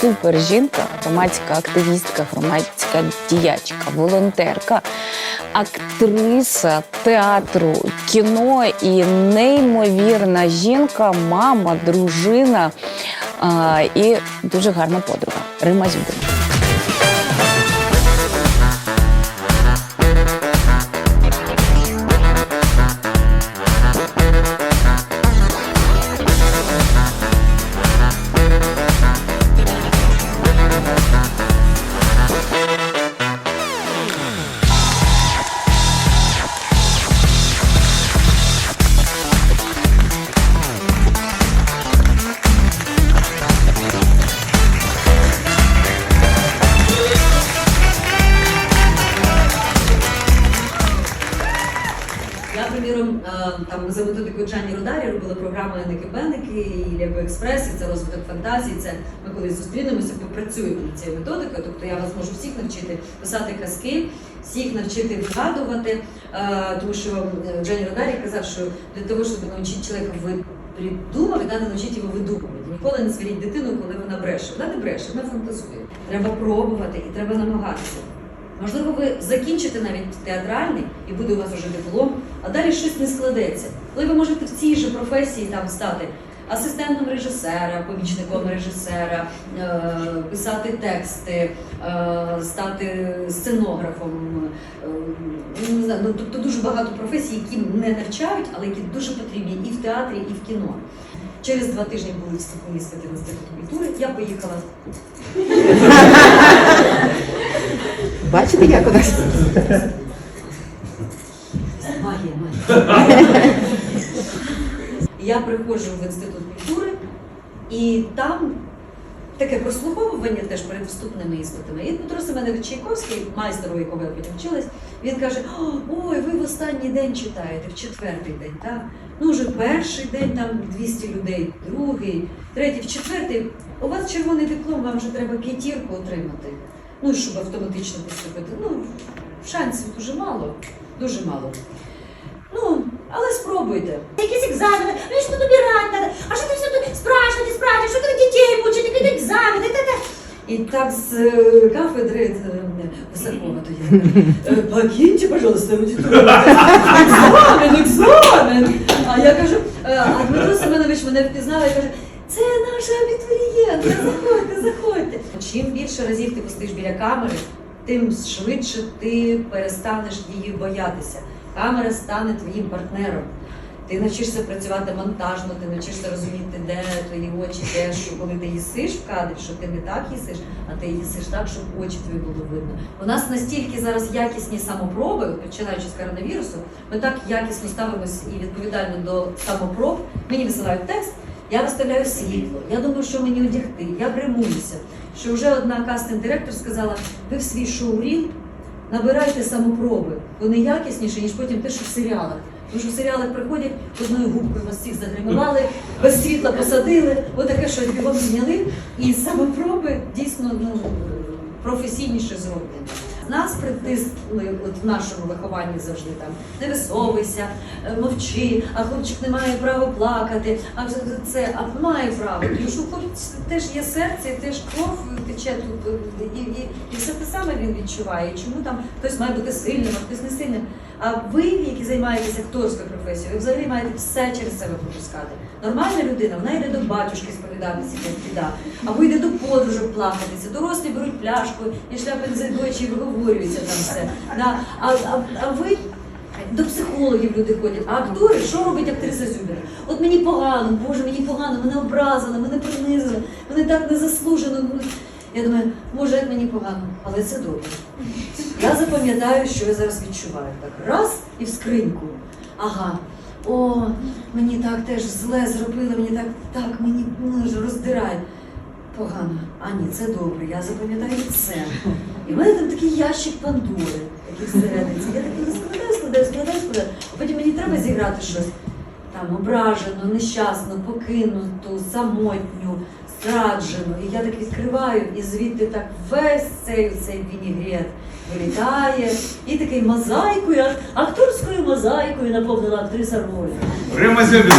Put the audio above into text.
Супер жінка, громадська активістка, громадська діячка, волонтерка, актриса театру, кіно і неймовірна жінка, мама, дружина а, і дуже гарна подруга Рима Зюбина. Я, приміром, е, там за методикою Джані Родарі робила програму Еники-Беники і Лего Експрес, і це розвиток фантазії. Це ми колись зустрінемося, попрацюємо над цією методикою. Тобто я вас можу всіх навчити писати казки, всіх навчити вигадувати. Е, Тому що е, Джані Родарі казав, що для того, щоб навчити чоловіка придумати, треба навчити його видумувати. Ніколи не сваріть дитину, коли вона бреше. Вона не бреше, вона фантазує. Треба пробувати і треба намагатися. Можливо, ви закінчите навіть театральний і буде у вас вже диплом, а далі щось не складеться. Коли ви можете в цій же професії там стати асистентом режисера, помічником режисера, е, писати тексти, е, стати сценографом. е, ну, ну, тобто дуже багато професій, які не навчають, але які дуже потрібні і в театрі, і в кіно. Через два тижні були вступні іспити в інститут культури. Я поїхала Бачите, як у нас? Я приходжу в інститут культури, і там таке прослуховування теж перед вступними іспитами. І Дмитро Семенович Чайковський, майстер, у якого я потім вчилась, він каже: ой, ви в останній день читаєте, в четвертий день, так? Ну, вже перший день там 200 людей, другий, третій, в четвертий. У вас червоний диплом, вам вже треба п'ятірку отримати. Ну, щоб автоматично поступити. Ну, шансів дуже мало, дуже мало. Ну, але спробуйте. Якісь екзамени, ну що тут убирати треба, а що ти все тут спрашивати, спрашивати, що ти дітей мучити, які екзамени, та та. І так з е, кафедри е, Високова то я. е, Покиньте, пожалуйста, аудиторію. Екзамен, екзамен. А я кажу, е, а Дмитро Семенович мене впізнав і каже, це наша абітурієнтка, заходьте, заходьте. Чим більше разів ти постоїш біля камери, тим швидше ти перестанеш її боятися. Камера стане твоїм партнером. Ти навчишся працювати монтажно, ти навчишся розуміти, де твої очі, де що коли ти їсиш в кадрі, що ти не так їсиш, а ти їсиш так, щоб очі твої було видно. У нас настільки зараз якісні самопроби, починаючи з коронавірусу, ми так якісно ставимось і відповідально до самопроб. Мені висилають текст, я виставляю світло. Я думаю, що мені одягти, я гримуюся. Що вже одна кастинг-директор сказала: ви в свій шоуріл набирайте самопроби. Вони якісніші, ніж потім те, що в серіалах. Тому що в серіалах приходять одною губкою вас всіх загримували, без світла посадили, отаке, що бігом зняли, і самопроби дійсно ну, професійніше зроблені. Нас притиснули от в нашому вихованні завжди там не висовуйся, е, мовчи, а хлопчик не має права плакати. А це- а має право. Тому що хлопця теж є серце, теж кров тече тут, е, і, і, і все те саме він відчуває. Чому там хтось має бути сильним, а хтось не сильним. А ви, які займаєтеся акторською професією, ви взагалі маєте все через себе пропускати. Нормальна людина, вона йде до батюшки сповідатися, як біда, або йде до подружок плакатися. Дорослі беруть пляшку і шляпають за очі і виговорюються там все. Да. А, а, а ви до психологів люди ходять. А актори, що робить актриса Зюбіна? От мені погано, Боже, мені погано, мене образили, мене принизили, мене так незаслужено. Я думаю, може, як мені погано, але це добре. Я запам'ятаю, що я зараз відчуваю. Так раз і в скриньку. Ага. О, мені так теж зле зробили, мені так, так, мені ну, роздирає. Погано. А ні, це добре, я запам'ятаю це. І в мене там такий ящик Пандори, який всередині. Я такий складаю, складаю, складаю, складаю. А потім мені треба зіграти щось там ображену, нещасну, покинуту, самотню, зраджену. І я так відкриваю, і звідти так весь цей, цей вінігрет вилітає. І такий мозаїкою, акторською мозаїкою наповнила актриса роль. Рима Зюбіна.